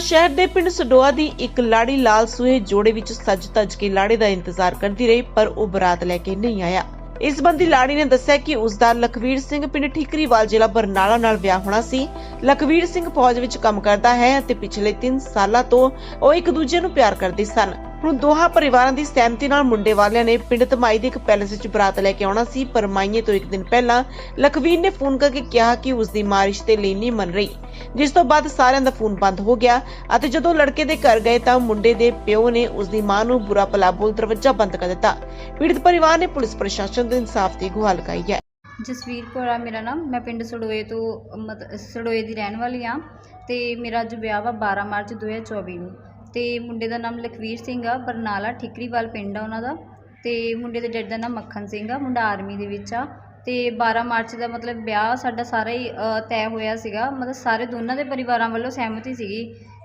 ਸ਼ਹਿਰ ਦੇ ਪਿੰਡ ਸਡੋਆ ਦੀ ਇੱਕ ਲਾੜੀ ਲਾਲ ਸੂਹੇ ਜੋੜੇ ਵਿੱਚ ਸੱਜ ਤੱਜ ਕੇ ਲਾੜੇ ਦਾ ਇੰਤਜ਼ਾਰ ਕਰਦੀ ਰਹੀ, ਪਰ ਉਹ ਬਰਾਤ ਲੈ ਕੇ ਨਹੀਂ ਆਇਆ। ਇਸ ਸੰਬੰਧੀ ਲਾੜੀ ਨੇ ਦੱਸਿਆ ਕਿ ਉਸ ਦਾ ਲਖਵੀਰ ਸਿੰਘ ਪਿੰਡ ਠੀਕਰੀਵਾਲ ਜ਼ਿਲ੍ਹਾ ਬਰਨਾਲਾ ਨਾਲ ਵਿਆਹ ਹੋਣਾ ਸੀ। ਲਖਵੀਰ ਸਿੰਘ ਫੌਜ ਵਿੱਚ ਕੰਮ ਕਰਦਾ ਹੈ ਅਤੇ ਪਿਛਲੇ 3 ਸਾਲਾਂ ਤੋਂ ਉਹ ਇੱਕ ਦੂਜੇ ਨੂੰ ਪਿਆਰ ਕਰਦੇ ਸਨ। ਹੁਣ ਦੋਹਾਂ ਪਰਿਵਾਰਾਂ ਦੀ ਸਹਿਮਤੀ ਨਾਲ ਮੁੰਡੇ ਵਾਲਿਆਂ ਨੇ ਪਿੰਡ ਧਮਾਈ ਦੇ ਇੱਕ ਪੈਲੇਸ ਵਿੱਚ ਬਰਾਤ ਲੈ ਕੇ ਆਉਣਾ ਸੀ, ਪਰ ਮਾਈਏ ਤੋਂ ਇੱਕ ਦਿਨ ਪਹਿਲਾਂ ਲਖਵੀਰ ਨੇ ਫੋਨ ਕਰਕੇ ਕਿਹਾ ਕਿ ਉਸ ਦੀ ਮਾਂ ਰਿਸ਼ਤੇ ਲਈ ਨਹੀਂ ਮੰਨ ਰਹੀ, ਜਿਸ ਤੋਂ ਬਾਅਦ ਸਾਰਿਆਂ ਦਾ ਫੋਨ ਬੰਦ ਹੋ ਗਿਆ ਅਤੇ ਜਦੋਂ ਲੜਕੇ ਦੇ ਘਰ ਗਏ ਤਾਂ ਮੁੰਡੇ ਦੇ ਪਿਓ ਨੇ ਉਸ ਦੀ ਮਾਂ ਨੂੰ ਬੁਰਾ ਭਲਾ ਬੋਲ ਦਰਵਾਜ਼ਾ ਬੰਦ ਕਰ ਦਿੱਤਾ। ਪੀੜਤ ਪਰਿਵਾਰ ਨੇ ਪੁਲਿਸ ਪ੍ਰਸ਼ਾਸਨ ਤੋਂ ਇਨਸਾਫ ਦੀ ਗੁਹਾਰ ਲਗਾਈ ਹੈ। ਜਸਵੀਰ ਕੌਰ ਆ, ਮੇਰਾ ਨਾਮ। ਮੈਂ ਪਿੰਡ ਸੜੋਏ ਤੋਂ ਮਤ, ਸੜੋਏ ਦੀ ਰਹਿਣ ਵਾਲੀ ਆ ਤੇ ਮੇਰਾ ਅੱਜ ਵਿਆਹ ਵਾ 12 ਮਾਰਚ 2024 ਨੂੰ। ਅਤੇ ਮੁੰਡੇ ਦਾ ਨਾਮ ਲਖਵੀਰ ਸਿੰਘ ਆ, ਬਰਨਾਲਾ ਠੀਕਰੀਵਾਲ ਪਿੰਡ ਆ ਉਹਨਾਂ ਦਾ। ਅਤੇ ਮੁੰਡੇ ਦੇ ਡੈਡੀ ਦਾ ਨਾਮ ਮੱਖਣ ਸਿੰਘ ਆ, ਮੁੰਡਾ ਆਰਮੀ ਦੇ ਵਿੱਚ ਆ। ਅਤੇ ਬਾਰ੍ਹਾਂ ਮਾਰਚ ਦਾ ਮਤਲਬ ਵਿਆਹ ਸਾਡਾ ਸਾਰਾ ਹੀ ਤੈਅ ਹੋਇਆ ਸੀਗਾ। ਮਤਲਬ ਸਾਰੇ ਦੋਨਾਂ ਦੇ ਪਰਿਵਾਰਾਂ ਵੱਲੋਂ ਸਹਿਮਤੀ ਸੀਗੀ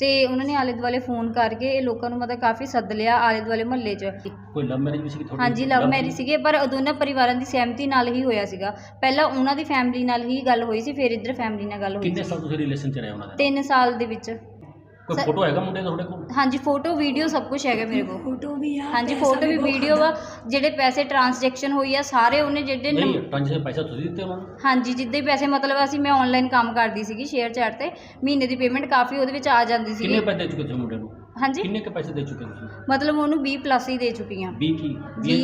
ਤੇ ਉਹਨਾਂ ਨੇ ਆਲੇ ਦੁਆਲੇ ਫੋਨ ਕਰਕੇ ਇਹ ਲੋਕਾਂ ਨੂੰ ਮਤਲਬ ਕਾਫੀ ਸੱਦ ਲਿਆ ਆਲੇ ਦੁਆਲੇ ਮਹੱਲੇ 'ਚ। ਕੋਈ ਲਵ ਮੈਰਿਜ ਵੀ ਸੀ ਤੁਹਾਡੀ? ਹਾਂਜੀ ਲਵ ਮੈਰਿਜ ਸੀਗੇ ਪਰ ਉਹ ਦੋਨਾਂ ਪਰਿਵਾਰਾਂ ਦੀ ਸਹਿਮਤੀ ਨਾਲ ਹੀ ਹੋਇਆ ਸੀਗਾ। ਪਹਿਲਾਂ ਉਹਨਾਂ ਦੀ ਫੈਮਿਲੀ ਨਾਲ ਹੀ ਗੱਲ ਹੋਈ ਸੀ ਫਿਰ ਇੱਧਰ ਫੈਮਿਲੀ ਨਾਲ ਗੱਲ ਹੋਈ ਕਿੰਨੇ ਸਾਲ ਤੁਸੀਂ ਰਿਲੇਸ਼ਨ ਚ ਰਹੇ ਉਹਨਾਂ ਦੇ 3 ਸਾਲ ਦੇ ਵਿੱਚ। ਕੋਈ ਫੋਟੋ ਹੈਗਾ ਮੁੰਡੇ ਦਾ ਤੁਹਾਡੇ ਕੋਲ? ਹਾਂਜੀ ਫੋਟੋ ਵੀਡੀਓ ਸਭ ਕੁਝ ਹੈਗਾ ਮੇਰੇ ਕੋਲ। ਫੋਟੋ ਵੀ ਆ ਹਾਂਜੀ ਫੋਟੋ ਵੀ ਵੀਡੀਓ ਵਾ। ਜਿਹੜੇ ਪੈਸੇ ਟ੍ਰਾਂਜੈਕਸ਼ਨ ਹੋਈ ਆ ਸਾਰੇ ਉਹਨੇ ਜਿਹੜੇ ਨੰਬ- ਨਹੀਂ ਟ੍ਰਾਂਜੈਕਸ਼ਨ ਪੈਸਾ ਤੁਸੀਂ ਦਿੱਤੇ ਉਹਨਾਂ ਨੂੰ? ਹਾਂਜੀ ਜਿੱਦਾਂ ਹੀ ਪੈਸੇ ਮਤਲਬ ਅਸੀਂ ਮੈਂ ਆਨਲਾਈਨ ਕੰਮ ਕਰਦੀ ਸੀਗੀ ਸ਼ੇਅਰ ਚੈਟ ਤੇ ਮਹੀਨੇ ਦੀ ਪੇਮੈਂਟ ਕਾਫੀ ਉਹਦੇ ਵਿੱਚ ਆ ਜਾਂਦੀ ਕਿੰਨੇ ਸੀਗੀ ਪੈਸੇ ਚੁੱਕੇ ਤੁਸੀਂ ਮੁੰਡੇ ਨੂੰ? ਹਾਂਜੀ? ਕਿੰਨੇ ਕੁ ਪੈਸੇ ਦੇ ਚੁੱਕੇ ਤੁਸੀਂ? ਮਤਲਬ ਉਹਨੂੰ 20 ਪਲੱਸ ਹੀ ਦੇ ਚੁੱਕੀ ਹਾਂ। 20 ਕੀ? 20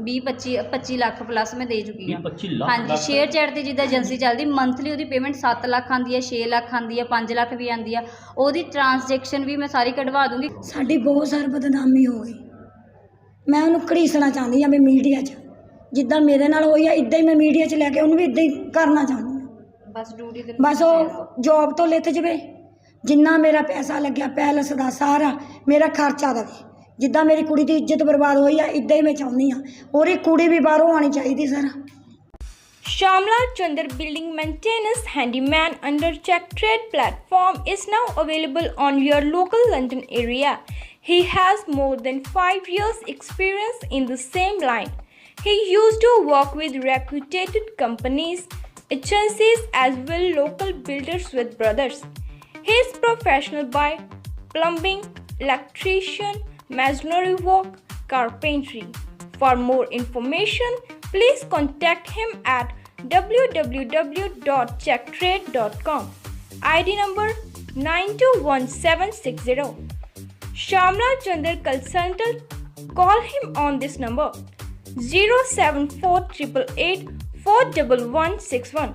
20 25 25 ਲੱਖ ਪਲੱਸ ਮੈਂ ਦੇ ਚੁੱਕੀ 20 ਹਾਂ 25 ਲੱਖ ਹਾਂਜੀ ਲੱਖ। ਸ਼ੇਅਰ ਚੈਟ ਤੇ ਜਿੱਦਾਂ ਏਜੰਸੀ ਚੱਲਦੀ ਮੰਥਲੀ ਉਹਦੀ ਪੇਮੈਂਟ 7 ਲੱਖ ਆਂਦੀ ਹੈ 6 ਲੱਖ ਆਂਦੀ ਹੈ 5 ਲੱਖ ਵੀ ਆਂਦੀ ਆ ਉਹਦੀ ਟ੍ਰਾਂਜੈਕਸ਼ਨ ਵੀ ਮੈਂ ਸਾਰੀ ਕਢਵਾ ਦੂੰਗੀ। ਸਾਡੀ ਬਹੁਤ ਸਾਰ ਬਦਨਾਮੀ ਹੋ ਗਈ। ਮੈਂ ਉਹਨੂੰ ਘੜੀਸਣਾ ਚਾਹੁੰਦੀ ਆ ਵੀ ਮੀਡੀਆ 'ਚ। ਜਿੱਦਾਂ ਮੇਰੇ ਨਾਲ ਹੋਈ ਆ ਇਦਾਂ ਹੀ ਮੈਂ ਮੀਡੀਆ 'ਚ ਲੈ ਕੇ ਉਹਨੂੰ ਵੀ ਇਦਾਂ ਹੀ ਕਰਨਾ ਚਾਹੁੰਦੀ ਆ ਬਸ ਡਿਊਟੀ ਤੇ ਬਸ ਉਹ ਜੋਬ ਤੋਂ ਲਿੱਥ ਜਵੇ। ਜਿੰਨਾ ਮੇਰਾ ਪੈਸਾ ਲੱਗਿਆ ਪੈਲਸ ਦਾ ਸਾਰਾ ਮੇਰਾ ਖਰਚਾ ਦੇਵੇ ਜਿੱਦਾਂ ਮੇਰੀ ਕੁੜੀ ਦੀ ਇੱਜ਼ਤ ਬਰਬਾਦ ਹੋਈ ਆ ਇਦਾਂ ਹੀ ਮੈਂ ਚਾਹੁੰਦੀ ਆ ਉਹਦੀ ਕੁੜੀ ਵੀ ਬਾਹਰੋਂ ਆਣੀ ਚਾਹੀਦੀ sir Shamla Chandar Building Maintenance Handyman under Check Trade platform is now available on your local London area. He has more than 5 years experience in the same line. He used to work with reputed companies, agencies as well local builders with brothers. He is professional by plumbing, electrician, masonry work, carpentry. For more information, please contact him at www.checktrade.com. ID number 921760. Shamla Chandar Consultant. Call him on this number 07488 41161.